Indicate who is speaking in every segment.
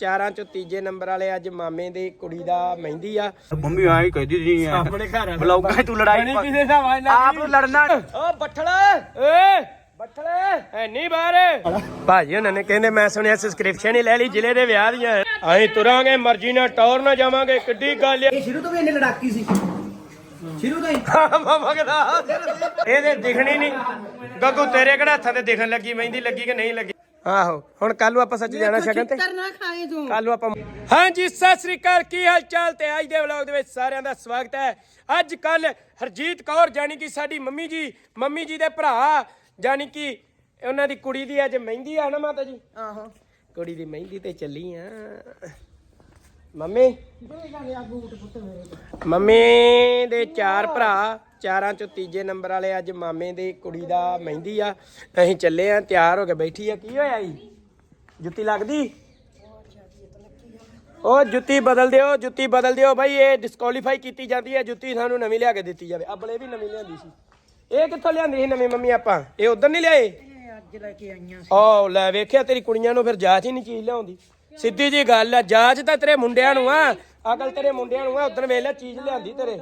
Speaker 1: ਚਾਰਾਂ ਚੋਂ ਤੀਜੇ ਨੰਬਰ ਵਾਲੇ ਅੱਜ ਮਾਮੇ ਦੀ ਕੁੜੀ ਦਾ ਮਹਿੰਦੀ ਆ।
Speaker 2: ਮੰਮੀ ਆ ਹੀ ਕਹਿੰਦੀ ਸੀ
Speaker 1: ਆਪਣੇ ਘਰ
Speaker 2: ਬਲੌਗਾਂ ਤੂੰ ਲੜਾਈ
Speaker 1: ਕਿਸੇ ਦਾ ਵਾਜ
Speaker 2: ਆਪ ਨੂੰ ਲੜਨਾ।
Speaker 1: ਓ ਬੱਠਲ! ਏ! ਬੱਠਲ! ਐ ਨਹੀਂ ਬਾਹਰ। ਭਾਜੀ ਉਹਨਾਂ ਨੇ ਕਹਿੰਦੇ ਮੈਂ ਸੁਣਿਆ ਸਬਸਕ੍ਰਿਪਸ਼ਨ ਹੀ ਲੈ ਲਈ ਜ਼ਿਲ੍ਹੇ ਦੇ ਵਿਆਹ ਦੀਆਂ। ਅਸੀਂ ਤੁਰਾਂਗੇ ਮਰਜ਼ੀ ਨਾਲ ਟੌਰ ਨਾ ਜਾਵਾਂਗੇ ਕਿੱਡੀ ਗੱਲ
Speaker 3: ਇਹ ਸ਼ੁਰੂ ਤੋਂ ਵੀ ਇਹਨੇ ਲੜਾਕੀ ਸੀ। ਸ਼ੁਰੂ ਤੋਂ ਹੀ।
Speaker 1: ਇਹਦੇ ਦਿਖਣੀ ਨਹੀਂ। ਗੱਗੂ ਤੇਰੇ ਕਿਹੜਾ ਹੱਥਾਂ ਤੇ ਦਿਖਣ ਲੱਗੀ ਮਹਿੰਦੀ ਲੱਗੀ ਕਿ ਨਹੀਂ ਲੱਗੀ? ਆਹੋ ਹੁਣ ਕੱਲ ਨੂੰ ਆਪਾਂ ਸੱਚ ਜਾਣਾ ਸ਼ਗਨ ਤੇ।
Speaker 3: ਨਾ ਖਾਏ ਤੂੰ
Speaker 1: ਕੱਲ ਨੂੰ ਆਪਾਂ ਹਾਂਜੀ ਸਤਿ ਸ੍ਰੀ ਅਕਾਲ ਕੀ ਹਾਲ ਚਾਲ ਤੇ ਅੱਜ ਦੇ ਵਲੌਗ ਦੇ ਵਿੱਚ ਸਾਰਿਆਂ ਦਾ ਸਵਾਗਤ ਹੈ। ਅੱਜ ਕੱਲ ਹਰਜੀਤ ਕੌਰ ਜਾਨੀ ਕਿ ਸਾਡੀ ਮੰਮੀ ਜੀ ਮੰਮੀ ਜੀ ਦੇ ਭਰਾ ਜਾਨੀ ਕਿ ਉਹਨਾਂ ਦੀ ਕੁੜੀ ਦੀ ਅੱਜ ਮਹਿੰਦੀ ਆ ਨਾ ਮਾਤਾ ਜੀ?
Speaker 3: ਆਹੋ।
Speaker 1: ਕੁੜੀ ਦੀ ਮਹਿੰਦੀ ਤੇ ਚੱਲੀ ਆ। ਮੰਮੀ? ਮੰਮੀ ਦੇ ਚਾਰ ਭਰਾ। ਚਾਰਾਂ ਚੋਂ ਤੀਜੇ ਨੰਬਰ ਵਾਲੇ ਅੱਜ ਮਾਮੇ ਦੀ ਕੁੜੀ ਦਾ ਮਹਿੰਦੀ ਆ। ਅਸੀਂ ਚੱਲੇ ਆ ਤਿਆਰ ਹੋ ਕੇ ਬੈਠੀ ਆ। ਕੀ ਹੋਇਆ ਜੀ? ਜੁੱਤੀ ਲੱਗਦੀ? ਉਹ ਜੁੱਤੀ ਬਦਲ ਦਿਓ ਜੁੱਤੀ ਬਦਲ ਦਿਓ ਭਾਈ ਇਹ ਡਿਸਕੁਆਲੀਫਾਈ ਕੀਤੀ ਜਾਂਦੀ ਹੈ ਜੁੱਤੀ ਸਾਨੂੰ ਨਵੀਂ ਲਿਆ ਕੇ ਦਿੱਤੀ ਜਾਵੇ। ਅਬਲੇ ਵੀ ਨਵੀਂ ਲਿਆਂਦੀ ਸੀ। ਇਹ ਕਿੱਥੋਂ ਲਿਆਂਦੀ ਸੀ ਨਵੀਂ ਮੰਮੀ ਆਪਾਂ? ਇਹ ਉਧਰ ਨਹੀਂ ਲਿਆਏ?
Speaker 3: ਅੱਜ ਲੈ ਕੇ ਆਈਆਂ
Speaker 1: ਓ ਲੈ ਵੇਖਿਆ ਤੇਰੀ ਕੁੜੀਆਂ ਨੂੰ ਫਿਰ ਜਾਂਚ ਹੀ ਨਹੀਂ ਚੀਜ਼ ਲਿਆਉਂਦੀ। ਸਿੱਧੀ ਜੀ ਗੱਲ ਆ ਜਾਂਚ ਤਾਂ ਤੇਰੇ ਮੁੰਡਿਆਂ ਨੂੰ ਆ। ਅਕਲ ਤੇਰੇ ਮੁੰਡਿਆਂ ਨੂੰ ਆ ਉਦੋਂ ਵੇਖ ਲੈ ਚੀਜ਼ ਲਿਆਂਦੀ ਤੇਰੇ।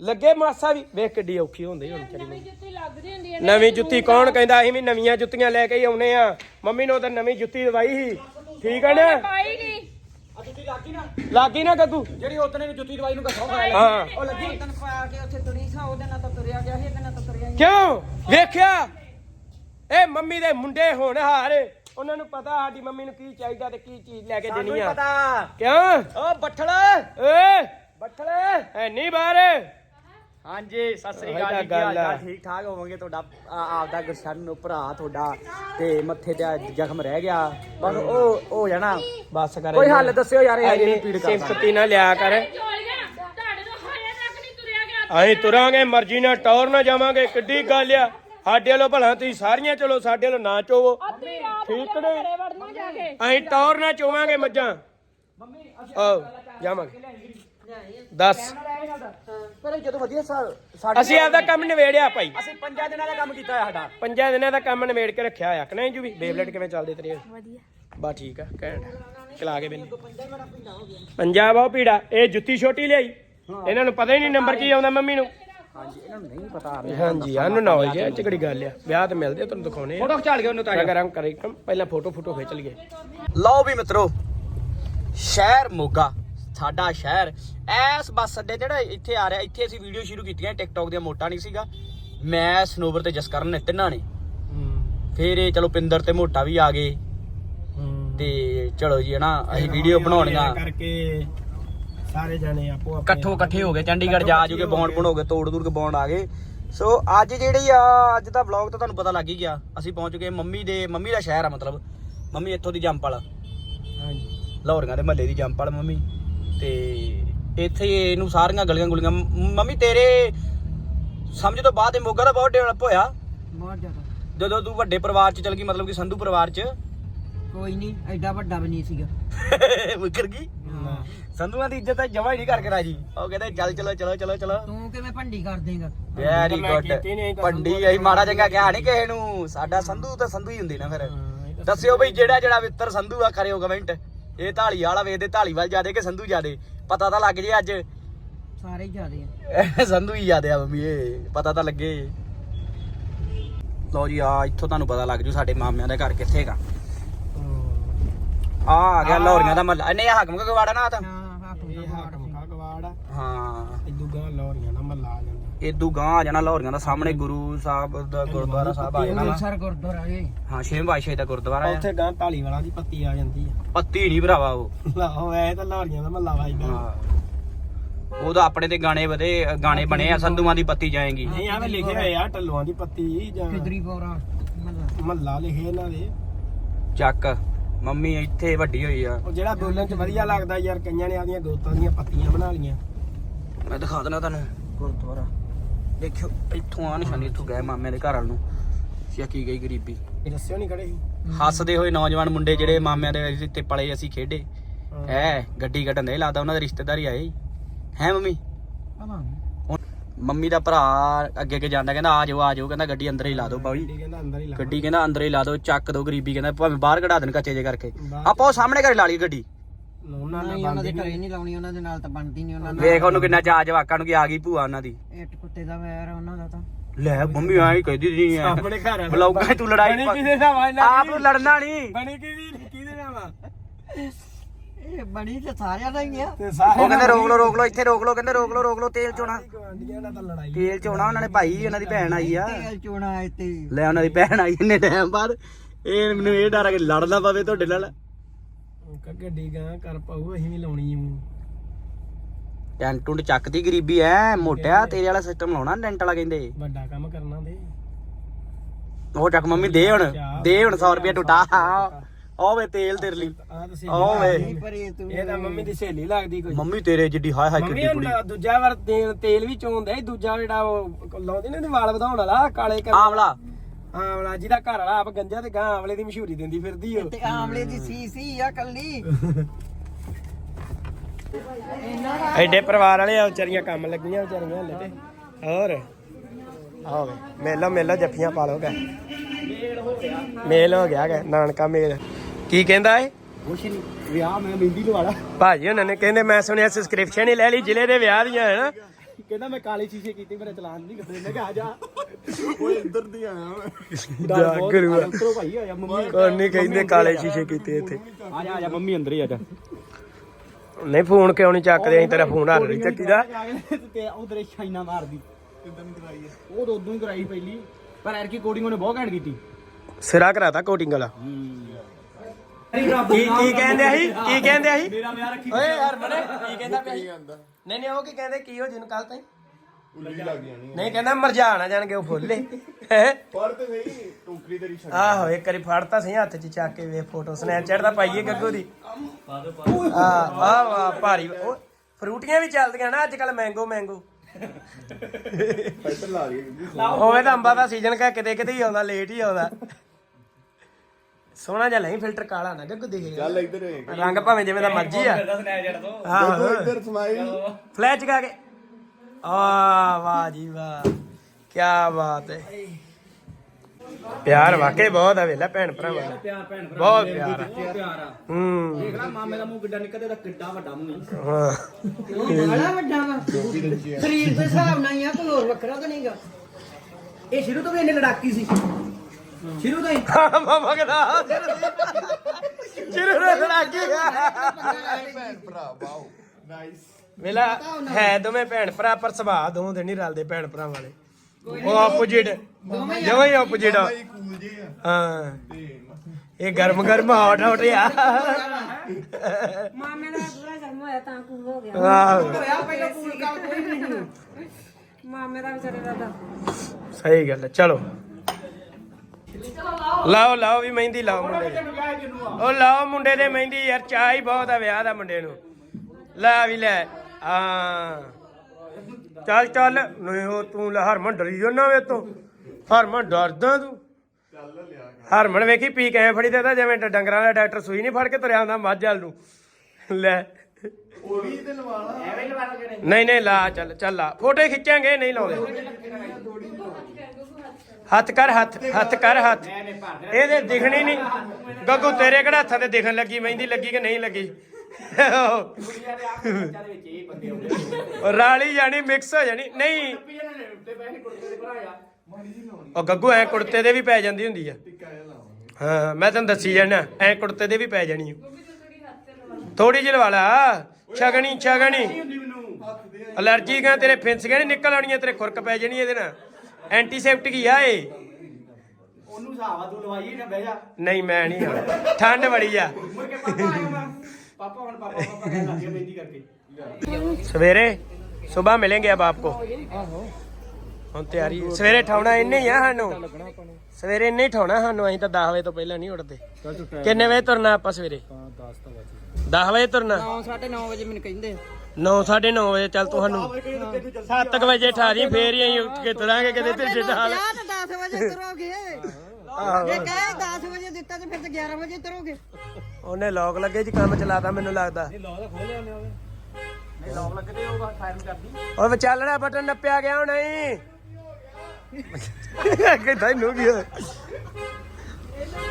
Speaker 1: ਲੱਗੇ ਮਾਸਾ ਵੀ ਵੇਖ ਕਿੱਡੀ ਔਖੀ ਹੁੰਦੀ ਹੁਣ ਤੇਰੀ ਮੰਮੀ। ਨਵੀਂ ਜੁੱਤੀ ਕੌਣ ਕਹਿੰਦਾ ਅਸੀਂ ਵੀ ਨਵੀਆਂ ਜੁੱਤੀਆਂ ਲੈ ਕੇ ਹੀ ਆਉਨੇ ਆ। ਮੰਮੀ ਨੂੰ ਤਾਂ ਨਵੀਂ ਜੁੱਤੀ ਦਵਾਈ ਸੀ। ਠੀਕ ਆ ਨਾ?
Speaker 4: ਪਾਈ ਨਹੀਂ
Speaker 1: ਲੱਗੀ ਨਾ। ਗੱਗੂ?
Speaker 2: ਜਿਹੜੀ ਉਤਨੇ ਜੁੱਤੀ ਦਵਾਈ ਨੂੰ ਕਸੋਂ
Speaker 1: ਹਾਂ।
Speaker 3: ਉਹ ਲੱਗੀ। ਤਨ ਪਾ ਕੇ ਉੱਥੇ ਤੁਰੀ ਸਾ ਉਹਦੇ ਨਾਲ ਤਾਂ ਤੁਰਿਆ ਗਿਆ ਸੀ ਇਹਦੇ ਨਾਲ ਤਾਂ ਤੁਰਿਆ ਨਹੀਂ।
Speaker 1: ਕਿਉਂ? ਵੇਖਿਆ? ਇਹ ਮੰਮੀ ਦੇ ਮੁੰਡੇ ਹੋਣ ਹਾਰ। ਉਹਨਾਂ ਨੂੰ ਪਤਾ ਸਾਡੀ ਮੰਮੀ ਨੂੰ ਕੀ ਚਾਹੀਦਾ ਤੇ ਕੀ ਚੀਜ਼ ਲੈ ਕੇ ਦੇਣੀ ਆ।
Speaker 2: ਪਤਾ।
Speaker 1: ਕਿਉਂ? ਓ ਬੱਠਲ। ਏ? ਬੱਠਲ। ਐ ਨਹੀਂ ਬਾਹਰ।
Speaker 2: ਹਾਂਜੀ ਸਤਿ ਸ੍ਰੀ ਅਕਾਲ ਜੀ ਕੀ ਹਾਲ। ਚਾਲ? ਠੀਕ ਠਾਕ ਹੋਵਾਂਗੇ ਤੁਹਾਡਾ? ਆਪਦਾ ਗੁਰਸ਼ਨ ਭਰਾ ਤੁਹਾਡਾ ਤੇ ਮੱਥੇ ਤੇ ਜ਼ਖਮ ਰਹਿ ਗਿਆ। ਬਸ ਉਹ ਹੋ ਜਾਣਾ।
Speaker 1: ਬਸ ਕਰ
Speaker 2: ਕੋਈ ਹੱਲ ਦੱਸਿਓ ਯਾਰ ਇਹ ਜਿਹੜੀ ਪੀੜ ਕਰਦਾ।
Speaker 1: ਸਿੰਪਤੀ ਨਾ ਲਿਆ ਕਰ। ਅਸੀਂ ਤੁਰਾਂਗੇ ਮਰਜ਼ੀ ਨਾਲ ਟੌਰ ਨਾ ਜਾਵਾਂਗੇ ਕਿੱਡੀ ਗੱਲ ਆ। ਸਾਡੇ ਵੱਲੋਂ ਭਲਾ ਤੁਸੀਂ ਸਾਰੀਆਂ ਚਲੋ ਸਾਡੇ ਵੱਲੋਂ ਨਾ ਚੋਵੋ। ਠੀਕ ਨੇ?
Speaker 4: ਘਰੇ ਵੜਨਾ ਜਾ ਕੇ।
Speaker 1: ਅਸੀਂ ਟੌਰ ਨਾ ਚੋਵਾਂਗੇ ਮੱਝਾਂ। ਆਹ ਜਾਵਾਂਗੇ। ਦੱਸ।
Speaker 2: ਪਰ ਇਹ ਜਦੋਂ ਵਧੀਆ ਸਾਡੇ
Speaker 1: ਅਸੀਂ ਆਪਦਾ ਕੰਮ ਨਿਬੇੜਿਆ ਭਾਈ।
Speaker 2: ਅਸੀਂ ਪੰਜਾਂ ਦਿਨਾਂ ਦਾ ਕੰਮ ਕੀਤਾ ਹੈ ਸਾਡਾ।
Speaker 1: ਪੰਜਾਂ ਦਿਨਾਂ ਦਾ ਕੰਮ ਨਿਬੇੜ ਕੇ ਰੱਖਿਆ ਹੋਇਆ ਕਿ ਨਹੀਂ ਜੂ ਵੀ ਬੇਬਲੇਟ ਕਿਵੇਂ ਚੱਲਦੇ ਤੇਰੇ? ਵਧੀਆ। ਬਾ ਠੀਕ ਆ ਘੈਂਟ। ਚਲਾ ਕੇ ਬਿੰਨ ਪੰਜਾਬ ਆਓ ਪੀੜਾ ਇਹ ਜੁੱਤੀ ਛੋਟੀ ਲਿਆਈ। ਇਹਨਾਂ ਨੂੰ ਪਤਾ ਹੀ ਨਹੀਂ ਨੰਬਰ ਕੀ ਆਉਂਦਾ ਮੰਮੀ ਨੂੰ।
Speaker 2: ਹਾਂਜੀ ਇਹਨਾਂ ਨੂੰ ਨਹੀਂ ਪਤਾ।
Speaker 1: ਹਾਂਜੀ ਆਨੂੰ ਨੌਲੇਜ ਹੈ ਚਿਕੜੀ ਗੱਲ ਆ। ਵਿਆਹ ਤੇ ਮਿਲਦੇ ਆ, ਤੁਹਾਨੂੰ ਦਿਖਾਉਣੇ
Speaker 2: ਫੋਟੋ ਖਿਚਾ ਲਿਓ ਉਹਨੂੰ ਤਾਂ
Speaker 1: ਕਰਾਂ ਕਰੇ ਕੰਮ ਪਹਿਲਾਂ ਫੋਟੋ ਫੋਟੋ ਖਿੱਚ ਲਈਏ।
Speaker 2: ਲਓ ਵੀ ਮਿੱਤਰੋ ਸ਼ਹਿਰ ਮੋਗਾ। ਸਾਡਾ ਸ਼ਹਿਰ। ਐਸ ਬੱਸ ਅੱਡੇ ਜਿਹੜਾ ਇੱਥੇ ਆ ਰਿਹਾ ਇੱਥੇ ਅਸੀਂ ਵੀਡੀਓ ਸ਼ੁਰੂ ਕੀਤੀਆਂ ਟਿਕਟੌਕ ਦੀਆਂ ਮੋਟਾ ਨਹੀਂ ਸੀਗਾ। ਮੈਂ ਸਨੋਵਰ ਤੇ ਜਸਕਰਨ ਨੇ ਤਿੰਨਾਂ ਨੇ। ਫਿਰ ਇਹ ਚਲੋ ਪਿੰਦਰ ਤੇ ਮੋਟਾ ਵੀ ਆ ਗਏ। ਤੇ ਚਲੋ ਜੀ ਹਨਾ ਅਸੀਂ ਵੀਡੀਓ ਬਣਾਉਣੀਆਂ।
Speaker 1: ਕਰਕੇ ਸਾਰੇ ਜਾਣੇ ਆਪੋ
Speaker 2: ਇਕੱਠੋ ਇਕੱਠੇ ਹੋ ਗਏ ਚੰਡੀਗੜ੍ਹ ਜਾ ਜੂਗੇ ਬੌਂਡ ਬਣ ਹੋ ਗਏ। ਤੋੜ ਦੂਰ ਕੇ ਬੌਂਡ ਆ ਗਏ। ਸੋ ਅੱਜ ਜਿਹੜੀ ਆ ਅੱਜ ਦਾ ਵਲੌਗ ਤਾਂ ਤੁਹਾਨੂੰ ਪਤਾ ਲੱਗ ਹੀ ਗਿਆ। ਅਸੀਂ ਪਹੁੰਚ ਗਏ ਮੰਮੀ ਦੇ ਮੰਮੀ ਦਾ ਸ਼ਹਿਰ ਆ ਮਤਲਬ। ਮੰਮੀ ਇੱਥੋਂ ਦੀ ਜੰਪਲ
Speaker 1: ਹਾਂਜੀ।
Speaker 2: ਲਾਹੌਰੀਆਂ ਦੇ ਮਹੱਲੇ ਦੀ ਜੰਪਲ ਮੰਮੀ। ਤੇ ਇੱਥੇ ਇਹਨੂੰ ਸਾਰੀਆਂ ਗਲੀਆਂ ਗੁਲੀਆਂ। ਮੰਮੀ ਤੇਰੇ ਸਮਝ ਤੋਂ ਬਾਅਦ ਇਹ ਮੋਗਾ ਦਾ ਬਹੁਤ ਡਿਵੈਲਪ ਹੋਇਆ।
Speaker 3: ਬਹੁਤ ਜ਼ਿਆਦਾ।
Speaker 2: ਜਦੋਂ ਤੂੰ ਵੱਡੇ ਪਰਿਵਾਰ ਚ ਚਲ ਗਈ ਮਤਲਬ ਕਿ ਸੰਧੂ ਪਰਿਵਾਰ ਚ।
Speaker 3: ਕੋਈ ਨਹੀਂ ਐਡਾ ਵੱਡਾ ਵੀ ਨਹੀਂ ਸੀਗਾ।
Speaker 2: ਮੁਕਰ ਗਈ? ਸੰਧੂਆਂ ਦੀ ਇੱਜ਼ਤ ਤਾਂ ਜਮਾ ਹੀ ਨਹੀਂ ਕਰਕੇ ਰਾਜੀ। ਉਹ ਕਹਿੰਦੇ ਚੱਲ ਚਲੋ ਚਲੋ ਚਲੋ ਚਲੋ।
Speaker 3: ਤੂੰ ਕਿਵੇਂ ਭੰਡੀ ਕਰ ਦੇਂਗਾ
Speaker 2: ਵੈਰੀ ਗੁੱਡ
Speaker 1: ਸੰਧੂ
Speaker 2: ਅਸੀਂ ਮਾੜਾ ਚੰਗਾ ਕਿਹਾ ਨਹੀਂ ਕਿਸੇ ਨੂੰ। ਸਾਡਾ ਸੰਧੂ ਤਾਂ ਸੰਧੂ ਹੀ ਹੁੰਦੀ ਨਾ ਫਿਰ। ਦੱਸਿਓ ਬਈ ਜਿਹੜਾ ਜਿਹੜਾ ਵਿੱਤਰ ਸੰਧੂ ਆ ਕਰਿਓ ਕਮੈਂਟ। ਇਹ ਢਾਲੀ ਵਾਲਾ ਵੇਖਦੇ ਢਾਲੀਵਾਲ ਜਿਆਦੇ ਕਿ ਸੰਧੂ ਜਿਆਦੇ? ਪਤਾ ਤਾਂ ਲੱਗ ਜੇ ਅੱਜ।
Speaker 3: ਸਾਰੇ ਹੀ ਜ਼ਿਆਦੇ ਆ।
Speaker 2: ਸੰਧੂ ਹੀ ਜਿਆਦੇ ਆ ਮੰਮੀ ਇਹ ਪਤਾ ਤਾਂ ਲੱਗੇ। ਲਓ ਜੀ ਆ ਇੱਥੋਂ ਤੁਹਾਨੂੰ ਪਤਾ ਲੱਗ ਜੂ ਸਾਡੇ ਮਾਮਿਆਂ ਦਾ ਘਰ ਕਿੱਥੇ ਹੈਗਾ। ਆ ਆ ਗਿਆ ਲਾਹੌਰੀਆਂ ਦਾ ਮਹੱਲਾ ਨਹੀਂ ਹਾਕਮ ਕਗਵਾੜਾ ਨਾ ਤਾਂ
Speaker 3: ਹਾਂ ਹਾਕਮ
Speaker 1: ਇਹ ਹਾਕਮ ਖਾ ਗਵਾੜਾ।
Speaker 2: ਹਾਂ
Speaker 1: ਇਦੂ ਗਾਂ ਲੋਰੀਆਂ ਦਾ ਮੱਲਾ ਆ ਜਾਂਦਾ
Speaker 2: ਇਦੂ ਗਾਂ ਆ ਜਾਣਾ ਲਾਹੌਰੀਆਂ ਦਾ ਸਾਹਮਣੇ ਗੁਰੂ ਸਾਹਿਬ ਦਾ ਗੁਰਦੁਆਰਾ ਸਾਹਿਬ ਆ ਜਾਣਾ ਵਾ।
Speaker 3: ਸਰ ਗੁਰਦੁਆਰਾ ਇਹ
Speaker 2: ਹਾਂ ਛੇਵੇਂ ਪਾਤਸ਼ਾਹੀ ਦਾ ਗੁਰਦੁਆਰਾ ਆ।
Speaker 1: ਉੱਥੇ ਗਾਂ ਢਾਲੀ ਵਾਲਾ ਦੀ ਪੱਤੀ ਆ ਜਾਂਦੀ ਆ।
Speaker 2: ਪੱਤੀ ਨਹੀਂ ਭਰਾਵਾ ਉਹ।
Speaker 1: ਲਾਹੋ ਐ ਤਾਂ ਲੋਰੀਆਂ ਦਾ ਮੱਲਾ ਵਾਈਦਾ
Speaker 2: ਹਾਂ। ਉਹਦਾ ਆਪਣੇ ਤੇ ਗਾਣੇ ਵਧੇ ਗਾਣੇ ਬਣੇ ਆ ਸੰਧੂਆਂ ਦੀ ਪੱਤੀ ਜਾਏਗੀ।
Speaker 1: ਨਹੀਂ ਆਵੇਂ ਲਿਖੇ ਹੋਏ ਆ ਢੱਲੂਆਂ ਦੀ ਪੱਤੀ ਜਾਂ
Speaker 3: ਖਿਦਰੀ ਪੌਰਾ ਮੱਲਾ
Speaker 1: ਮੱਲਾ ਲਿਖੇ ਇਹਨਾਂ ਦੇ।
Speaker 2: ਚੱਕ ਮੰਮੀ ਇੱਥੇ ਵੱਡੀ ਹੋਈ ਆ।
Speaker 1: ਉਹ ਜਿਹੜਾ ਬੋਲਣ ਚ ਵਧੀਆ ਲੱਗਦਾ ਯਾਰ ਕਈਆਂ ਨੇ ਆਦੀਆਂ ਗੋਤਾਂ ਦੀਆਂ ਪੱਤੀਆਂ ਬਣਾ ਲੀਆਂ
Speaker 2: ਮੈਂ ਦਿਖਾ ਦਿੰਦਾ ਤੁਹਾਨੂੰ। ਗੁਰਦੁਆਰਾ। ਦੇਖਿਓ ਇੱਥੋਂ ਆ ਨਿਸ਼ਾਨੀ ਇੱਥੋਂ ਗਏ ਮਾਮੇ ਦੇ ਘਰ ਵੱਲ ਨੂੰ। ਚੱਕੀ ਗਈ ਗਰੀਬੀ?
Speaker 1: ਇਹ ਦੱਸਿਓ ਨਹੀਂ ਖੜੇ ਸੀ।
Speaker 2: ਹੱਸਦੇ ਹੋਏ ਨੌਜਵਾਨ ਮੁੰਡੇ ਜਿਹੜੇ ਮਾਮਿਆਂ ਦੇ ਇੱਥੇ ਪਲੇ ਅਸੀਂ ਖੇਡੇ। ਐ ਗੱਡੀ ਕੱਢਣ ਦੇ ਲੱਗਦਾ ਉਹਨਾਂ ਦੇ ਰਿਸ਼ਤੇਦਾਰ ਹੀ ਆਏ ਹੈ ਮੰਮੀ? ਮੰਮੀ ਦਾ ਭਰਾ ਅੱਗੇ ਅੱਗੇ ਜਾਂਦਾ ਕਹਿੰਦਾ ਆ ਜਾਓ ਆ ਜਾਓ ਕਹਿੰਦਾ ਗੱਡੀ ਅੰਦਰ ਹੀ ਲਾ ਦਿਓ ਬਾਈ।
Speaker 1: ਕਹਿੰਦਾ ਅੰਦਰ ਹੀ ਲਾ
Speaker 2: ਗੱਡੀ ਕਹਿੰਦਾ ਅੰਦਰ ਹੀ ਲਾ ਦਿਓ ਚੱਕ ਦਿਓ ਗਰੀਬੀ ਕਹਿੰਦਾ ਭਾਵੇਂ ਬਾਹਰ ਕਢਾ ਦੇਣ ਕੱਚੇ ਜੇ ਕਰਕੇ। ਆਪਾਂ ਉਹ ਸਾਹਮਣੇ ਘਰੇ ਲਾ ਲਈ ਗੱਡੀ।
Speaker 1: ਉਹਨਾਂ ਨੇ
Speaker 3: ਨਹੀਂ ਉਹਨਾਂ ਦੇ ਘਰੇ ਨਹੀਂ ਲਾਉਣੀ ਉਹਨਾਂ ਦੇ ਨਾਲ ਤਾਂ ਬਣਦੀ ਨਹੀਂ ਉਹਨਾਂ
Speaker 2: ਵੇਖ ਉਹਨੂੰ ਕਿੰਨਾ ਚਾਅ ਜਵਾਕਾਂ ਨੂੰ ਕਿ ਆ ਗਈ ਭੂਆ ਉਹਨਾਂ ਦੀ।
Speaker 3: ਨਾਲ ਇੱਟ ਕੁੱਤੇ ਦਾ ਵੈਰ ਆ ਉਹਨਾਂ ਦਾ ਤਾਂ।
Speaker 2: ਲੈ ਮੰਮੀ ਆਈ ਕਹਿੰਦੀ ਨਹੀਂ ਐ।
Speaker 1: ਆਪਣੇ ਘਰ ਆ।
Speaker 2: ਬਲੌਗਾਂ 'ਚ ਤੂੰ ਲੜਾਈ
Speaker 1: ਬਣੀ ਕਿਹਦੇ ਨਾਲ ਵਾ? ਇਹਨਾਂ
Speaker 2: ਆਪ
Speaker 1: ਦੀ?
Speaker 2: ਨੂੰ ਲੜਨਾ ਨਹੀਂ
Speaker 1: ਬਣੀ ਕਿਹਦੀ ਕਿਹਦੇ ਨਾਲ ਵਾ?
Speaker 3: ਇਹ ਬਣੀ ਤੇ ਸਾਰਿਆਂ ਦਾ ਹੀ ਆ।
Speaker 1: ਤੇ ਸਾਰੇ
Speaker 2: ਉਹ ਕਹਿੰਦੇ ਰੋਕ ਲੋ ਰੋਕ ਲੋ ਇੱਥੇ ਰੋਕ ਲੋ ਕਹਿੰਦੇ ਰੋਕ ਲੋ ਰੋਕ ਲੋ ਤੇਲ ਚੋਣਾ।
Speaker 1: ਗਵਾਂਡੀਆਂ ਨਾਲ ਤਾਂ ਲੜਾਈ
Speaker 2: ਤੇਲ ਚੋਣਾ ਉਹਨਾਂ ਨੇ ਭਾਈ ਉਹਨਾਂ ਦੀ ਭੈਣ ਆਈ ਆ।
Speaker 3: ਤੇਲ ਚੋਣਾ ਇੱਥੇ।
Speaker 2: ਲੈ ਉਹਨਾਂ ਦੀ ਭੈਣ ਆਈ ਇੰਨੇ ਟਾਈਮ ਬਾਅਦ। ਇਹ ਮੈਨੂੰ ਇਹ ਡਰ ਆ ਕਿ ਲੜਨਾ ਪਵੇ ਤੁਹਾਡੇ ਨਾਲ।
Speaker 1: ਗੱਡੀ ਗਾਂ ਕਰ ਪਾਉ ਅਸੀਂ ਵੀ ਲਾਉਣੀ ਊ
Speaker 2: ਟੈਂਟ ਟੁੰਟ ਚੱਕਦੀ ਗਰੀਬੀ ਐ ਮੋਟਿਆ ਤੇਰੇ ਵਾਲਾ ਸਿਸਟਮ ਲਾਉਣਾ ਟੈਂਟ ਵਾਲਾ ਕਹਿੰਦੇ।
Speaker 1: ਵੱਡਾ ਕੰਮ ਕਰਨਾ ਦੇ।
Speaker 2: ਉਹ ਚੱਕ ਮੰਮੀ ਦੇ ਹੁਣ ਦੇ ਹੁਣ 100 ਰੁਪਏ ਟੁੱਟਾ। ਉਹ ਵੇ ਤੇਲ ਤੇਰੇ ਲਈ।
Speaker 1: ਆ ਤੁਸੀਂ
Speaker 2: ਉਹ ਵੇ।
Speaker 3: ਪਰ ਇਹ ਤੂੰ।
Speaker 1: ਇਹ ਤਾਂ ਮੰਮੀ ਦੀ ਸਹੇਲੀ ਲੱਗਦੀ ਕੋਈ।
Speaker 2: ਮੰਮੀ ਤੇਰੇ ਜਿੱਡੀ ਹਾਏ ਹਾਏ ਕਿੱਡੀ ਕੁੜੀ।
Speaker 1: ਦੂਜਾ ਵਾਰ ਤੇਲ ਤੇਲ ਵੀ ਚੋਂਦਾ ਦੂਜਾ ਜਿਹੜਾ ਉਹ ਲਾਉਂਦੇ ਨੇ ਵਾਲ ਵਧਾਉਣ ਵਾਲਾ ਕਾਲੇ ਕਰ
Speaker 2: ਆਮਲਾ
Speaker 1: ਆਮਲਾ ਜਿਹਦਾ ਘਰ ਵਾਲਾ ਆਪ ਗੰਜਾ ਤੇ ਗਾਂ ਆਮਲੇ ਦੀ ਮਸ਼ਹੂਰੀ ਦਿੰਦੀ ਫਿਰਦੀ ਉਹ
Speaker 3: ਤੇ ਆਮਲੇ ਦੀ ਸੀ ਸੀ ਆ ਕੱਲੀ।
Speaker 1: ਐਡੇ ਪਰਿਵਾਰ ਵਾਲੇ ਆ ਵਿਚਾਰੀਆਂ ਕੰਮ ਲੱਗੀਆਂ ਵਿਚਾਰੀਆਂ ਹਲੇ ਤੇ। ਹੋਰ? ਆਵੇ ਮੇਲਾ ਮੇਲਾ ਜੱਫੀਆਂ ਪਾ ਲੋਗਾ ਮੇਲ ਹੋ ਗਿਆ। ਗਾ ਨਾਨਕਾ ਮੇਲ। ਕੀ ਕਹਿੰਦਾ ਏ?
Speaker 2: ਕੁਛ ਨਹੀਂ ਵਿਆਹ ਮੈਂ ਮਹਿੰਦੀ ਲਵਾਲਾ
Speaker 1: ਭਾਜੀ ਉਹਨਾਂ ਨੇ ਕਹਿੰਦੇ ਮੈਂ ਸੁਣਿਆ ਸਬਸਕ੍ਰਿਪਸ਼ਨ ਹੀ ਲੈ ਲਈ ਜ਼ਿਲ੍ਹੇ ਦੇ ਵਿਆਹ ਦੀਆਂ ਹੈ ਨਾ
Speaker 2: ਕਹਿੰਦਾ ਮੈਂ ਕਾਲੇ ਸ਼ੀਸ਼ੇ ਕੀਤੇ ਮੇਰੇ ਚਲਾਨ ਨਹੀਂ ਕਰਦੇ ਮੈਂ ਕਿਹਾ ਆ ਜਾ।
Speaker 1: ਜਾ ਗੁਰੂਆ
Speaker 2: ਉਤਰੋ ਭਾਈ ਆ ਜਾ ਮੰਮੀ
Speaker 1: ਕੋਈ ਨਹੀਂ ਕਹਿੰਦੇ ਕਾਲੇ ਸ਼ੀਸ਼ੇ ਕੀਤੇ ਇੱਥੇ।
Speaker 2: ਆ ਜਾ ਆ ਜਾ ਮੰਮੀ ਅੰਦਰ ਹੀ ਆ ਜਾ।
Speaker 1: ਨਹੀਂ ਫੋਨ ਕਿਉਂ ਨਹੀਂ ਚੱਕਦੇ? ਅਸੀਂ ਤੇਰਾ ਫੋਨ ਹਰ ਨਹੀਂ ਚੱਕੀਦਾ।
Speaker 2: ਤੇ ਉਧਰੇ ਸ਼ਾਈਨਾ ਮਾਰਦੀ। ਕਿਦਾਂ ਕਰਾਈ ਉਹ ਤਾਂ ਉਦੋਂ ਹੀ ਕਰਾਈ ਪਹਿਲੀ। ਪਰ ਐਰ ਕੀ ਕੋਡਿੰਗ ਉਹਨੇ ਬਹੁਤ ਘੈਂਟ ਕੀਤੀ।
Speaker 1: ਸਿਰਾ ਕਰਾਤਾ ਕੋਟਿੰਗ ਵਾਲਾ। ਕੀ ਕੀ ਕਹਿੰਦੇ ਸੀ ਕੀ ਕਹਿੰਦੇ ਸੀ
Speaker 2: ਮੇਰਾ ਵਿਆਹ ਰੱਖੀ
Speaker 1: ਓਏ ਹਰਮਨ ਕੀ ਕਹਿੰਦਾ ਪਿਆ ਸੀ? ਨਹੀਂ ਨਹੀਂ ਉਹ ਕੀ ਕਹਿੰਦੇ? ਕੀ ਹੋ ਜਿਹਨੂੰ ਕੱਲ ਤਾਈ? ਨਹੀਂ ਕਹਿੰਦਾ ਮਰਜਾ ਨਾ ਜਾਣਗੇ ਉਹ ਫੁੱਲੇ। ਹੈ?
Speaker 5: ਪਰ ਤੇ ਸਹੀ ਟੋਕਰੀ ਤੇਰੀ ਛੱਡ।
Speaker 1: ਆਹੋ ਇੱਕ ਵਾਰੀ ਫੜਤਾ ਸੀ ਹੱਥ 'ਚ ਚੱਕ ਕੇ ਵੇ ਫੋਟੋ ਸਨੈਪਚੈਟ ਦਾ ਪਾਈਏ ਗੱਗੂ ਦੀ। ਆ ਆ ਵਾ ਭਾਰੀ। ਉਹ ਫਰੂਟੀਆਂ ਵੀ ਚੱਲਦੀਆਂ ਨਾ ਅੱਜ ਕੱਲ ਮੈਂਗੋ ਮੈਂਗੋ
Speaker 5: ਫਿਲਟਰ ਲਾ ਰਹੀ
Speaker 1: ਹੋਵੇ ਤਾਂ ਅੰਬਾਂ ਦਾ ਸੀਜ਼ਨ ਕਾ ਕਿਤੇ ਕਿਤੇ ਹੀ ਆਉਂਦਾ ਲੇਟ ਹੀ ਆਉਂਦਾ। ਸੋਹਣਾ ਜਿਹਾ ਨਹੀਂ ਫਿਲਟਰ ਕਾਲਾ ਨਾ ਗੱਗੂ ਦਿਖ
Speaker 5: ਚੱਲ ਇੱਧਰ ਵੇਖ।
Speaker 1: ਰੰਗ ਭਾਵੇਂ ਜਿਵੇਂ ਦਾ ਮਰਜ਼ੀ ਆ। ਆਹੋ
Speaker 5: ਦੇਖੋ ਇੱਧਰ ਸਮਾਈਲ।
Speaker 1: ਫਲੈਚ ਕਾ ਕੇ। ਆ ਵਾਹ ਜੀ ਵਾਹ। ਕੀ ਬਾਤ ਹੈ। ਪਿਆਰ ਵਾਕਈ ਬਹੁਤ ਆ ਵੇਲਾ ਭੈਣ ਭਰਾਵਾਂ ਦਾ
Speaker 2: ਪਿਆਰ ਭੈਣ ਭਰਾ
Speaker 1: ਬਹੁਤ ਪਿਆਰ ਆ।
Speaker 2: ਬਹੁਤ ਪਿਆਰ ਆ।
Speaker 1: ਹੂੰ।
Speaker 2: ਦੇਖ ਲੈ ਮਾਮੇ ਦਾ ਮੂੰਹ ਕਿੱਡਾ ਨਿਕਲਦਾ ਤਾਂ ਕਿੱਡਾ ਵੱਡਾ ਮੂੰਹ
Speaker 1: ਹਾਂ।
Speaker 3: ਬੜਾ ਵੱਡਾ ਵਾ? ਸਰੀਰ ਦੇ ਹਿਸਾਬ ਨਾਲ ਹੀ ਆ ਕੋਈ ਹੋਰ ਵੱਖਰਾ ਤਾਂ ਨਹੀਂਗਾ।
Speaker 2: ਇਹ ਸ਼ੁਰੂ ਤੋਂ ਵੀ ਇਹਨੇ ਲੜਾਕੀ ਸੀ। ਹੀ
Speaker 1: ਮਾਮਾ ਕਹਿੰਦਾ ਚਿਰ ਰੜਾ
Speaker 5: ਭੈਣ ਭਰਾ ਵਾਓ ਨਾਈਸ
Speaker 1: ਵੇਲਾ ਹੈ ਦੋਵੇਂ ਭੈਣ ਭਰਾ ਪਰ ਸੁਭਾਅ ਦੋਵੇਂ ਦੇ ਨਹੀਂ ਰਲਦੇ ਭੈਣ ਭਰਾ ਵਾਲੇ ਉਹ ਆਪੋਜੀਟ ਦੋਵੇਂ ਹੀ ਆਪੋਜੀਟ ਆ
Speaker 5: ਭਾਈ ਕੂਲ ਜੇ ਆ
Speaker 1: ਹਾਂ
Speaker 5: ਤੇ
Speaker 1: ਇਹ ਗਰਮ ਗਰਮ ਹੌਟ ਹੌਟ ਆ
Speaker 4: ਮਾਮੇ ਦਾ ਪੂਰਾ ਜਨਮ ਹੋਇਆ ਤਾਂ ਕੂਲ ਹੋ ਗਿਆ
Speaker 1: ਆਹੋ
Speaker 3: ਹੋਇਆ ਪਹਿਲਾਂ ਪੂਲ ਕਾਲ ਕੋਈ ਨਹੀਂ
Speaker 4: ਮਾਮੇ ਦਾ ਵਿਚਾਰੇ ਦਾ ਤਾਂ
Speaker 1: ਸਹੀ ਗੱਲ ਹੈ ਚਲੋ ਲਾਓ ਲਾਓ ਵੀ ਮਹਿੰਦੀ ਲਾਓ ਮੁੰਡੇ ਦੀ। ਉਹ ਲਾਓ ਮੁੰਡੇ ਦੇ ਮਹਿੰਦੀ ਯਾਰ ਚਾਹ ਹੀ ਬਹੁਤ ਆ ਵਿਆਹ ਦਾ ਮੁੰਡੇ ਨੂੰ। ਲੈ ਵੀ ਲੈ। ਹਾਂ। ਚੱਲ ਚੱਲ। ਨਹੀਂ ਉਹ ਤੂੰ ਲੈ ਹਰਮਨ ਡਰੀ ਜਾਂਦਾ ਵੇ ਤੂੰ। ਹਰਮਨ ਡਰਦਾ ਤੂੰ। ਹਰਮਨ ਵੇਖੀ ਪੀ ਕੇ ਐਂ ਫੜੀ ਤਾਂ ਜਿਵੇਂ ਡੰਗਰਾਂ ਦਾ ਡਾਕਟਰ ਸੂਈ ਨਹੀਂ ਫੜ ਕੇ ਤੁਰਿਆ ਹੁੰਦਾ ਮੱਝ ਵਾਲ ਨੂੰ। ਲੈ। ਨਹੀਂ ਨਹੀਂ ਲਾ ਚੱਲ ਚੱਲ ਲਾ। ਫੋਟੋ ਖਿੱਚਾਂਗੇ ਨਹੀਂ ਲਾਉਂਦੇ। ਹੱਥ ਕਰ ਹੱਥ ਹੱਥ ਕਰ ਹੱਥ। ਇਹਦੇ ਦਿਖਣੀ ਨਹੀਂ। ਗੱਗੂ ਤੇਰੇ ਕਿਹੜਾ ਹੱਥਾਂ ਤੇ ਦਿਖਣ ਲੱਗੀ? ਮਹਿੰਦੀ ਲੱਗੀ ਕਿ ਨਹੀਂ ਲੱਗੀ? ਉਹ ਰਾਲੀ ਜਾਣੀ ਮਿਕਸ ਹੋ ਜਾਣੀ। ਨਹੀਂ। ਉਹ ਗੱਗੂ ਐ ਕੁੜਤੇ ਦੇ ਵੀ ਪੈ ਜਾਂਦੀ ਹੁੰਦੀ ਆ। ਹਾਂ ਮੈਂ ਤੈਨੂੰ ਦੱਸੀ ਜਾਣਾ ਐ ਕੁੜਤੇ ਦੇ ਵੀ ਪੈ ਜਾਣੀ ਥੋੜੀ ਜਿਹੀ ਲਵਾ ਲਾ। ਛਗਣੀ ਛਗਣੀ। ਅਲਰਜੀ ਗਾ ਤੇਰੇ ਫਿੰਸੀਆਂ ਨਹੀਂ ਨਿਕਲ ਆਉਣੀਆਂ ਤੇਰੇ ਖੁਰਕ ਪੈ ਜਾਣੀ ਇਹਦੇ ਨਾਲ। ਐਂਟੀਸੈਪਟਿਕ ਹੀ ਆ ਇਹ।
Speaker 2: ਉਹਨੂੰ ਹਿਸਾਬ ਆ ਤੂੰ ਲਵਾਈ ਨਾ ਬਹਿ ਜਾ।
Speaker 1: ਨਹੀਂ ਮੈਂ ਨਹੀਂ ਹੁਣ ਠੰਡ ਬੜੀ ਆ।
Speaker 2: ਮੁੜ
Speaker 1: ਸਵੇਰੇ ਸਵੇਰ ਮਿਲेंगे ਆਪ ਆਪਕੋ। ਤਿਆਰੀ ਸਵੇਰੇ ਠਾਉਣਾ ਇੰਨੇ ਹੀ ਆ ਸਾਨੂੰ। ਸਵੇਰੇ ਇੰਨੇ ਹੀ ਠਾਉਣਾ ਸਾਨੂੰ ਅਸੀਂ ਤਾਂ 10 ਵਜੇ ਤੋਂ ਪਹਿਲਾਂ ਨਹੀਂ ਉੱਠਦੇ। ਕਿੰਨੇ ਵਜੇ ਤੁਰਨਾ ਆਪਾਂ ਸਵੇਰੇ? 10 ਵਜੇ ਤੁਰਨਾ?
Speaker 3: 9:30 ਵਜੇ ਮੈਨੂੰ ਕਹਿੰਦੇ।
Speaker 1: 9:30 ਵਜੇ ਚੱਲ ਤੂੰ ਸਾਨੂੰ 7 ਵਜੇ ਠਾਰੀ ਫੇਰ ਹੀ ਅਸੀਂ ਉੱਠ ਕੇ ਤੁਰਾਂਗੇ ਕਿਤੇ ਤੇ ਜਿੱਦਾਂ
Speaker 3: ਕਿਹਾ ਤਾਂ 10 ਵਜੇ ਤੁਰੋਗੇ। ਜੇ ਕਹੇ 10 ਵਜੇ ਦਿੱਤਾ ਤੇ ਫਿਰ ਤਾਂ 11 ਵਜੇ ਤੁਰੋਗੇ।
Speaker 1: ਉਹਨੇ ਲੋਕ ਲੱਗੇ ਜੀ ਕੰਮ ਚਲਾਤਾ ਮੈਨੂੰ ਲੱਗਦਾ। ਓਏ ਵਿਚਾਲੜਾ ਬਟਨ ਨੱਪਿਆ ਗਿਆ ਹੁਣ ਨਹੀਂ ਕਿਦਾਂ ਨੂੰ ਗਿਆ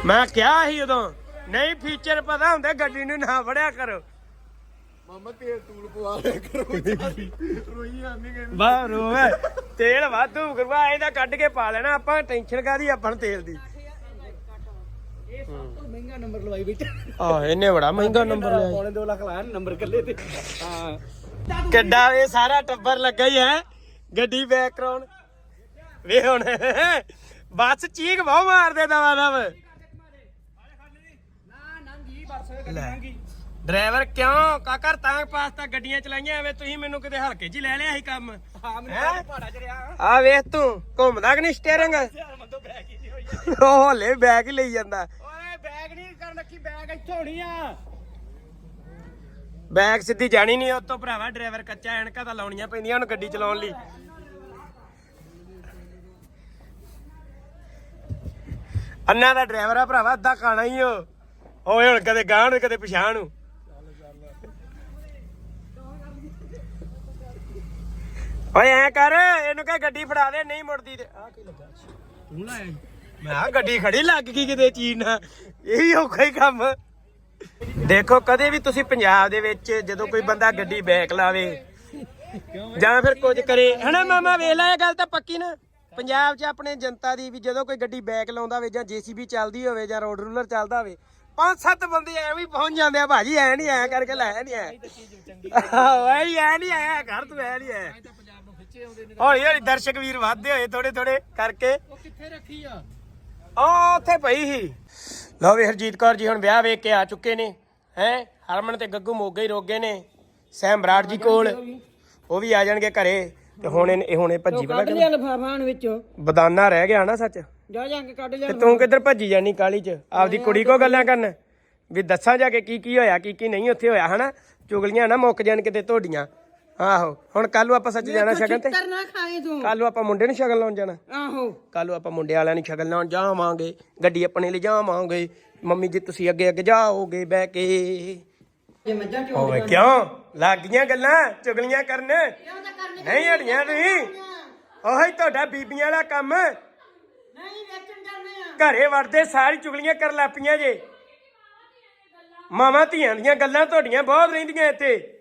Speaker 1: ਮੈਂ ਕਿਹਾ ਸੀ ਉਦੋਂ ਨਹੀਂ ਫੀਚਰ ਪਤਾ ਹੁੰਦਾ ਗੱਡੀ ਨੂੰ ਨਾ ਫੜਿਆ ਕਰੋ।
Speaker 5: ਮਾਮਾ ਤੇਲ ਤੂਲ ਪਵਾ ਲਿਆ ਕਰੋ ਰੋਈ ਆਂਦੀ ਕਿ
Speaker 1: ਬਾਹਰ ਹੋਵੇ ਤੇਲ ਵਾਧੂ ਕਰਵਾ ਇਹਦਾ ਕੱਢ ਕੇ ਪਾ ਲੈਣਾ ਆਪਾਂ ਟੈਨਸ਼ਨ ਕਾਦੀ ਆਪਾਂ ਨੂੰ ਤੇਲ ਦੀ।
Speaker 3: ਮਹਿੰਗਾ ਨੰਬਰ ਲਵਾਈ ਵਿੱਚ
Speaker 1: ਆ ਇਹਨੇ ਬੜਾ ਮਹਿੰਗਾ ਨੰਬਰ ਲਿਆ।
Speaker 3: ਪੌਣੇ 2 ਲੱਖ ਲਾਇਆ ਨੰਬਰ ਕੱਲੇ ਤੇ। ਹਾਂ।
Speaker 1: ਕਿੱਡਾ ਇਹ ਸਾਰਾ ਟੱਬਰ ਲੱਗਾ ਹੀ ਹੈ। ਗੱਡੀ ਬੈਕ ਕਰਾਉਣ ਵੇ ਹੁਣ ਬੱਸ ਚੀਕ ਬਹੁ ਮਾਰਦੇ ਦਵਾ ਦਵ। ਡਰਾਈਵਰ ਕਿਉਂ? ਕਾਕਰ ਤਾਂ ਪਾਸ ਤਾਂ ਗੱਡੀਆਂ ਚਲਾਈਆਂ ਐਵੇਂ ਤੁਸੀਂ ਮੈਨੂੰ ਕਿਤੇ ਹਲਕੇ 'ਚ ਹੀ ਲੈ ਲਿਆ ਸੀ ਕੰਮ।
Speaker 3: ਹਾਂ
Speaker 1: ਹੈਂ?
Speaker 3: ਪਹਾੜਾ ਚ ਰਿਹਾ।
Speaker 1: ਆ ਵੇਖ ਤੂੰ ਘੁੰਮਦਾ ਕਿ ਨਹੀਂ ਸਟੀਅਰਿੰਗ
Speaker 3: ਮੰਦੋ ਬੈਗ ਹੀ ਹੋਈ
Speaker 1: ਉਹ ਹਲੇ ਬੈਗ ਹੀ ਲਈ ਜਾਂਦਾ।
Speaker 3: ਓਏ ਬੈਗ ਨਹੀਂ ਕਰਨ ਰੱਖੀ ਬੈਗ ਇੱਥੇ ਹੋਣੀ ਆ।
Speaker 1: ਬੈਗ ਸਿੱਧੀ ਜਾਣੀ ਨਹੀਂ ਉਤੋਂ ਭਰਾਵਾ ਡਰਾਈਵਰ ਕੱਚਾ ਐਨਕਾਂ ਤਾਂ ਲਾਉਣੀਆਂ ਪੈਂਦੀਆਂ ਉਹਨੂੰ ਗੱਡੀ ਚਲਾਉਣ ਲਈ। ਅੰਨਾ ਦਾ ਡਰਾਈਵਰ ਆ ਭਰਾਵਾ ਅੱਧਾ ਖਾਣਾ ਹੀ ਉਹ ਓਏ ਹੁਣ ਕਦੇ ਗਾਂਹ ਨੂੰ ਕਦੇ ਪਿਛਾਂ ਨੂੰ ਓਏ ਐ ਕਰ ਇਹਨੂੰ ਕਹ ਗੱਡੀ ਫੜਾ ਦੇ ਨਹੀਂ ਮੁੜਦੀ ਤੇ। ਆ ਕੀ ਲੱਗਾ? ਤੂੰ ਲਾਇਆ ਮੈਂ ਆ ਗੱਡੀ ਖੜੀ ਲੱਗ ਗਈ ਕਿਤੇ ਚੀਨ ਨਾਲ। ਇਹੀ ਔਖਾ ਹੀ ਕੰਮ। ਦੇਖੋ ਕਦੇ ਵੀ ਤੁਸੀਂ ਪੰਜਾਬ ਦੇ ਵਿੱਚ ਜਦੋਂ ਕੋਈ ਬੰਦਾ ਗੱਡੀ ਬੈਕ ਲਾਵੇ ਜਾਂ ਫਿਰ ਕੁਝ ਕਰੇ। ਹਨਾ ਮਾਮਾ ਵੇਖ ਲੈ ਇਹ ਗੱਲ ਤਾਂ ਪੱਕੀ ਨਾ। ਪੰਜਾਬ 'ਚ ਆਪਣੇ ਜਨਤਾ ਦੀ ਵੀ ਜਦੋਂ ਕੋਈ ਗੱਡੀ ਬੈਕ ਲਾਉਂਦਾ ਹੋਵੇ ਜਾਂ ਜੀਸੀਬੀ ਚੱਲਦੀ ਹੋਵੇ ਜਾਂ ਰੋਡ ਰੂਲਰ ਚੱਲਦਾ ਹੋਵੇ ਪੰਜ ਸੱਤ ਬੰਦੇ ਐ ਵੀ ਪਹੁੰਚ ਜਾਂਦੇ ਆ ਭਾਜੀ ਐ ਨਹੀਂ ਐ ਕਰਕੇ ਲੈ ਨਹੀਂ ਐ। ਓਏ ਐ ਨਹੀਂ ਐ ਘਰ ਤੂੰ ਐ ਨਹੀਂ ਹੌਲੀ ਹੌਲੀ ਦਰਸ਼ਕ ਵੀਰ ਵੱਧਦੇ ਹੋਏ ਥੋੜੇ ਥੋੜੇ ਕਰਕੇ।
Speaker 3: ਉਹ ਕਿੱਥੇ ਰੱਖੀ ਆ?
Speaker 1: ਆ ਉੱਥੇ ਪਈ ਸੀ। ਲਓ ਵੀ ਹਰਜੀਤ ਕੌਰ ਜੀ ਹੁਣ ਵਿਆਹ ਵੇਖ ਕੇ ਆ ਚੁੱਕੇ ਨੇ ਹੈ? ਹਰਮਨ ਤੇ ਗੱਗੂ ਮੋਗੇ ਹੀ ਰੋਗੇ ਨੇ ਸੈਮ ਬਰਾੜ ਜੀ ਕੋਲ। ਉਹ ਵੀ। ਆ ਜਾਣਗੇ ਘਰੇ ਤੇ ਹੁਣ ਇਹ ਹੁਣ ਇਹ ਭੱਜੀ ਪਤਾ
Speaker 3: ਕੱਢ ਲਿਆ ਲਫਾਫਾਂ ਵਿੱਚੋਂ।
Speaker 1: ਬਦਾਨਾ ਰਹਿ ਗਿਆ ਨਾ ਸੱਚ।
Speaker 3: ਜਾ ਜਾ ਕੇ ਕੱਢ ਲਿਆ
Speaker 1: ਤੇ ਤੂੰ ਕਿੱਧਰ ਭੱਜੀ ਜਾਨੀ ਕਾਲੀ ਚ? ਆਪਦੀ ਕੁੜੀ ਕੋ ਗੱਲਾਂ ਕਰਨ। ਵੀ ਦੱਸਾਂ ਜਾ ਕੇ ਕੀ ਕੀ ਹੋਇਆ ਕੀ ਕੀ ਨਹੀਂ ਉੱਥੇ ਹੋਇਆ ਹਨਾ? ਚੁਗਲੀਆਂ ਨਾ ਮੁੱਕ ਜਾਣ ਕਿਤੇ ਤੁਹਾਡੀਆਂ। ਆਹੋ ਹੁਣ ਕੱਲ ਨੂੰ ਆਪਾਂ ਸੱਚ ਜਾਣਾ ਸ਼ਗਨ ਤੇ?
Speaker 3: ਚਿੱਤਰ ਨਾ ਖਾਏ ਤੂੰ।
Speaker 1: ਕੱਲ ਨੂੰ ਆਪਾਂ ਮੁੰਡੇ ਨੂੰ ਸ਼ਗਨ ਲਾਉਣ ਜਾਣਾ।
Speaker 3: ਆਹੋ।
Speaker 1: ਕੱਲ ਨੂੰ ਆਪਾਂ ਮੁੰਡੇ ਵਾਲਿਆਂ ਨੂੰ ਸ਼ਗਨ ਲਾਉਣ ਜਾਵਾਂਗੇ ਗੱਡੀ ਆਪਣੇ ਲਈ ਜਾਵਾਂਗੇ। ਮੰਮੀ ਜੀ ਤੁਸੀਂ ਅੱਗੇ ਅੱਗੇ ਜਾਓਗੇ ਬਹਿ ਕੇ।
Speaker 3: ਜੇ ਮੱਝਾਂ ਚੋ
Speaker 1: ਓਏ ਕਿਉਂ? ਲੱਗ ਗਈਆਂ ਗੱਲਾਂ ਚੁਗਲੀਆਂ ਕਰਨ। ਨਹੀਂ ਹਟੀਆਂ ਤੁਸੀਂ? ਉਹੀ ਤੁਹਾਡਾ ਬੀਬੀਆਂ ਵਾਲਾ ਕੰਮ।
Speaker 3: ਨਹੀਂ ਵੇਚਣ ਆ।
Speaker 1: ਘਰੇ ਵੜਦੇ ਸਾਰੀ ਚੁਗਲੀਆਂ ਕਰਨ ਲੱਪੀਆਂ ਜੇ। ਮਾਵਾਂ ਧੀਆਂ ਦੀਆਂ ਗੱਲਾਂ ਤੁਹਾਡੀਆਂ ਬਹੁਤ ਰਹਿੰਦੀਆਂ ਇੱਥੇ।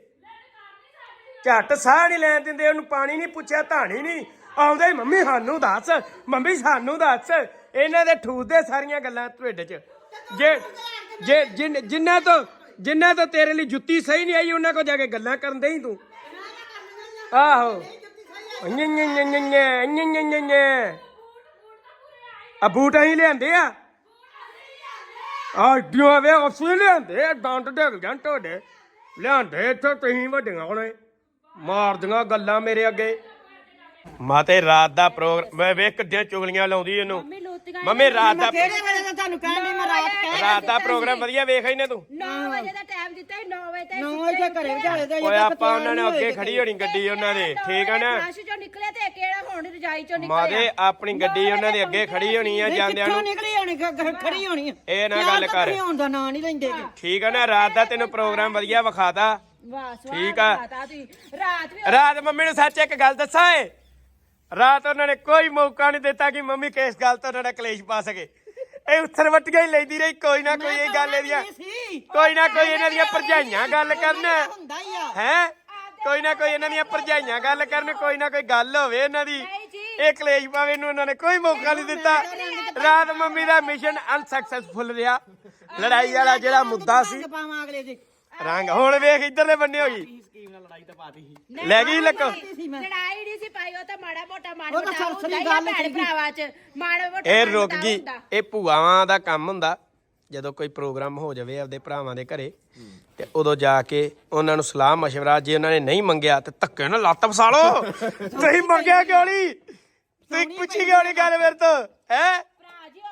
Speaker 1: ਝੱਟ ਸਾਹ ਨਹੀਂ ਲੈਣ ਦਿੰਦੇ, ਉਹਨੂੰ ਪਾਣੀ ਨਹੀਂ ਪੁੱਛਿਆ, ਧਾਣੀ ਨਹੀਂ। ਆਉਂਦਾ ਹੀ, ਮੰਮੀ, ਸਾਨੂੰ ਦੱਸ, ਮੰਮੀ, ਸਾਨੂੰ ਦੱਸ। ਇਹਨਾਂ ਦੇ ਠੂਦੇ ਸਾਰੀਆਂ ਗੱਲਾਂ ਢਿੱਡ 'ਚ। ਜੇ ਜੇ ਜਿੰਨਾ ਤੋਂ ਜਿੰਨਾ ਤੋਂ ਤੇਰੇ ਲਈ ਜੁੱਤੀ ਸਹੀ ਨਹੀਂ ਆਈ, ਉਹਨਾਂ ਕੋ ਜਾ ਕੇ ਗੱਲਾਂ ਕਰਨ ਦੇ ਤੂੰ। ਆਹੋ। ੰਗੇ ੰਗੇ ੰਗੇ ੰਗੇ ੰਗੇ ੰਗੇ ਆ ਬੂਟ ਅਸੀਂ ਲਿਆਂਦੇ ਆ। ਆ ਡਿਓ ਵੇ, ਅਸੀਂ ਲਿਆਂਦੇ ਡਾਂਟ ਡੇਗ ਜਾਂ ਟੋਡੇ ਲਿਆਂਦੇ ਤੇ ਤੁਸੀਂ ਵੱਡੀਆਂ ਹੋਣੇ। ਮਾਰਦੀਆਂ ਗੱਲਾਂ ਮੇਰੇ ਅੱਗੇ। ਮਾਤੇ ਰਾਤ ਦਾ ਪ੍ਰੋਗਰਾਮ ਮੈਂ ਵੇਖ ਕਿੱਡੀਆਂ ਚੁਗਲੀਆਂ ਲਾਉਂਦੀ ਇਹਨੂੰ। ਮੰਮੀ ਰਾਤ ਦਾ
Speaker 3: ਕਿਹੜੇ ਵੇਲੇ ਦਾ ਤੁਹਾਨੂੰ ਕਹਿਣ ਦੀ ਮੈਂ ਰਾਤ ਕਹਿ
Speaker 1: ਰਾਤ ਦਾ ਪ੍ਰੋਗਰਾਮ ਵਧੀਆ ਵੇਖ ਇਹਨੇ ਤੂੰ?
Speaker 4: 9 ਵਜੇ ਦਾ ਟਾਈਮ ਦਿੱਤਾ ਸੀ 9 ਵਜੇ ਤੇ
Speaker 3: 9 ਵਜੇ ਘਰੇ ਵਿਚਾਲੇ ਤੇ
Speaker 1: ਓਏ ਆਪਾਂ ਉਹਨਾਂ ਨੇ ਅੱਗੇ ਖੜੀ ਹੋਣੀ ਗੱਡੀ ਉਹਨਾਂ ਦੇ ਠੀਕ ਆ ਨਾ?
Speaker 4: ਫਲਸ਼ ਚੋਂ ਨਿਕਲੇ ਤੇ ਕਿਹੜਾ ਹੁਣ ਰਜਾਈ ਚੋਂ ਨਿਕਲਿਆ?
Speaker 1: ਮਾਦੇ ਆਪਣੀ ਗੱਡੀ ਉਹਨਾਂ ਦੇ ਅੱਗੇ ਖੜੀ ਹੋਣੀ ਆ ਜਾਂਦਿਆਂ ਨੂੰ।
Speaker 3: ਨਿਕਲੀ ਹੋਣੀ? ਖੜੀ ਹੋਣੀ ਆ।
Speaker 1: ਇਹ ਨਾ ਗੱਲ ਕਰ।
Speaker 3: ਨਾਂ ਨਹੀਂ ਲੈਂਦੇ।
Speaker 1: ਠੀਕ ਆ ਨਾ ਰਾਤ ਦਾ ਤੈਨੂੰ ਪ੍ਰੋਗਰਾਮ ਵਧੀਆ ਵਿਖਾਤਾ।
Speaker 4: ਵਾਹ ਸਵਾਹ
Speaker 1: ਠੀਕ ਆ।
Speaker 4: ਰਾਤ ਤੁਸੀਂ। ਰਾਤ ਵੀ
Speaker 1: ਰਾਤ ਮੰਮੀ ਨੂੰ ਸੱਚ ਇੱਕ ਗੱਲ ਦੱਸਾਂ ਏ? ਰਾਤ ਉਹਨਾਂ ਨੇ ਕੋਈ ਮੌਕਾ ਨਹੀਂ ਦਿੱਤਾ ਕਿ ਮੰਮੀ ਕਿਸ ਗੱਲ ਤੋਂ ਉਹਨਾਂ ਦਾ ਕਲੇਸ਼ ਪਾ ਸਕੇ। ਇਹ ਉੱਥਰ ਵੱਟੀਆਂ ਹੀ ਲੈਂਦੀ ਰਹੀ ਕੋਈ ਨਾ ਕੋਈ ਇਹ ਗੱਲ ਇਹਦੀਆਂ ਕੋਈ ਨਾ ਕੋਈ ਇਹਨਾਂ ਦੀਆਂ ਭਰਜਾਈਆਂ ਗੱਲ ਕਰਨ।
Speaker 3: ਹੁੰਦਾ ਹੀ ਆ।
Speaker 1: ਹੈ? ਕੋਈ ਨਾ ਕੋਈ ਇਹਨਾਂ ਦੀਆਂ ਭਰਜਾਈਆਂ ਗੱਲ ਕਰਨ ਕੋਈ ਨਾ ਕੋਈ ਗੱਲ ਹੋਵੇ ਇਹਨਾਂ ਦੀ। ਇਹ ਕਲੇਸ਼ ਪਾਵੇ ਇਹਨੂੰ ਉਹਨਾਂ ਨੇ ਕੋਈ ਮੌਕਾ ਨਹੀਂ ਦਿੱਤਾ। ਰਾਤ ਮੰਮੀ ਦਾ ਮਿਸ਼ਨ ਅਨਸਕਸੈਸਫੁਲ ਰਿਹਾ। ਲੜਾਈ ਵਾਲਾ ਜਿਹੜਾ ਮੁੱਦਾ ਸੀ।
Speaker 3: ਰੰਗ ਪਾਵਾਂ ਅਗਲੇ ਦੇ।
Speaker 1: ਰੰਗ। ਹੁਣ ਵੇਖ ਇੱਧਰਲੇ ਬੰਨੇ ਹੋ ਗਈ।
Speaker 3: ਸਕੀਮ ਨਾਲ ਲੜਾਈ ਤਾਂ ਪਾਤੀ ਸੀ।
Speaker 4: ਨਹੀਂ,
Speaker 1: ਲੈ ਗਈ ਲੱਕੋ
Speaker 4: ਲੜਾਈ ਨਹੀਂ ਸੀ ਪਾਈ ਉਹ ਤਾਂ ਮਾੜਾ ਮੋਟਾ ਮਾੜਾ
Speaker 3: ਉਹ ਤਾਂ
Speaker 4: ਮੋਟਾ
Speaker 3: ਸਰਸਰੀ
Speaker 4: ਹੁੰਦਾ ਹੀ ਆ
Speaker 3: ਗੱਲ
Speaker 4: ਭੈਣ
Speaker 3: ਸੀਗੀ।
Speaker 4: ਭਰਾਵਾਂ ਚ। ਮਾੜਾ ਮੋਟਾ
Speaker 1: ਇਹ
Speaker 4: ਮਾੜਾ
Speaker 1: ਰੁਕ
Speaker 4: ਮੋਟਾ
Speaker 1: ਗਈ।
Speaker 4: ਹੁੰਦਾ।
Speaker 1: ਇਹ ਭੂਆਵਾਂ ਦਾ ਕੰਮ ਹੁੰਦਾ। ਜਦੋਂ ਕੋਈ ਪ੍ਰੋਗਰਾਮ ਹੋ ਜਾਵੇ ਆਪਦੇ ਭਰਾਵਾਂ ਦੇ ਘਰੇ ਤੇ ਉਦੋਂ ਜਾ ਕੇ ਉਹਨਾਂ ਨੂੰ ਸਲਾਹ ਮਸ਼ਵਰਾ ਜੇ ਉਹਨਾਂ ਨੇ ਨਹੀਂ ਮੰਗਿਆ ਤੇ ਧੱਕੇ ਨਾਲ ਲੱਤ ਫਸਾ ਲਓ। ਤੁਸੀਂ ਮੰਗਿਆ ਕਿਉਂ ਨਹੀਂ ਤੁਸੀਂ ਪੁੱਛੀ ਕਿਉਂ ਨਹੀਂ ਗੱਲ ਮੇਰੇ ਤੋਂ ਹੈ?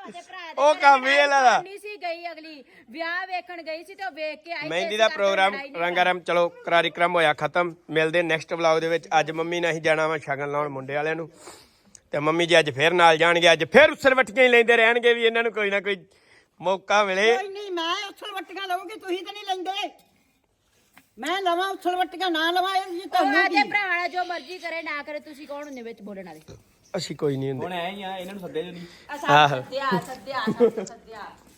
Speaker 4: ਭਰਾ ਜੀ ਉਹਦੇ ਭਰਾ ਦੇ
Speaker 1: ਉਹ ਕੰਮ ਹੀ ਇਹਨਾਂ ਦਾ।
Speaker 4: ਨਹੀਂ ਸੀ ਗਈ ਅਗਲੀ। ਵਿਆਹ ਵੇਖਣ ਗਈ ਸੀ ਤੇ ਉਹ ਵੇਖ ਕੇ ਆਈ
Speaker 1: ਮਹਿੰਦੀ ਦਾ
Speaker 4: ਇਸ ਕਰਕੇ
Speaker 1: ਪ੍ਰੋਗਰਾਮ
Speaker 4: ਲੜਾਈ ਨਹੀਂ
Speaker 1: ਰੰਗਾਰਮ ਚਲੋ ਕਰਾਰੀਕ੍ਰਮ ਹੋਇਆ ਖਤਮ। ਮਿਲਦੇ ਨੈਕਸਟ ਵਲੌਗ ਦੇ ਵਿੱਚ। ਅੱਜ ਮੰਮੀ ਨਾਲ ਹੀ ਜਾਣਾ ਵਾ ਸ਼ਗਨ ਲਾਉਣ ਮੁੰਡੇ ਵਾਲਿਆਂ ਨੂੰ। ਤੇ ਮੰਮੀ ਜੀ ਅੱਜ ਫੇਰ ਨਾਲ ਜਾਣਗੇ। ਅੱਜ ਫੇਰ ਉਸਰ ਵਟਕੀਆਂ ਹੀ ਲੈਂਦੇ ਰਹਿਣਗੇ ਵੀ ਇਹਨਾਂ ਨੂੰ ਕੋਈ ਨਾ ਕੋਈ ਮੌਕਾ ਮਿਲੇ।
Speaker 3: ਕੋਈ ਨਹੀਂ ਮੈਂ ਉੱਥੋਂ ਵੱਟੀਆਂ ਲਵਾਂਗੀ ਤੁਸੀਂ ਤਾਂ ਨਹੀਂ ਲੈਂਦੇ। ਮੈਂ ਲਵਾਂ ਉਛਲਵੱਟੀਆਂ ਨਾ ਲਵਾਂ ਇਹ ਜੀ
Speaker 4: ਉਹ
Speaker 3: ਤੁਹਾਨੂੰ
Speaker 4: ਆਦੇ
Speaker 3: ਕੀ?
Speaker 4: ਭਰਾ ਵਾਲਾ ਜੋ ਮਰਜ਼ੀ ਕਰੇ ਨਾ ਕਰੇ ਤੁਸੀਂ ਕੌਣ ਹੁੰਦੇ ਵਿੱਚ ਬੋਲਣ ਵਾਲੇ?
Speaker 1: ਅਸੀਂ ਕੋਈ ਨਹੀਂ ਹੁੰਦੇ।
Speaker 2: ਹੁਣ ਐ ਹੀ ਆ ਇਹਨਾਂ ਨੂੰ ਸੱਦੇ ਜੋ ਨਹੀਂ?
Speaker 4: ਆ ਸੱਦਿਆ ਸੱਦਿਆ ਸੱਦਿਆ।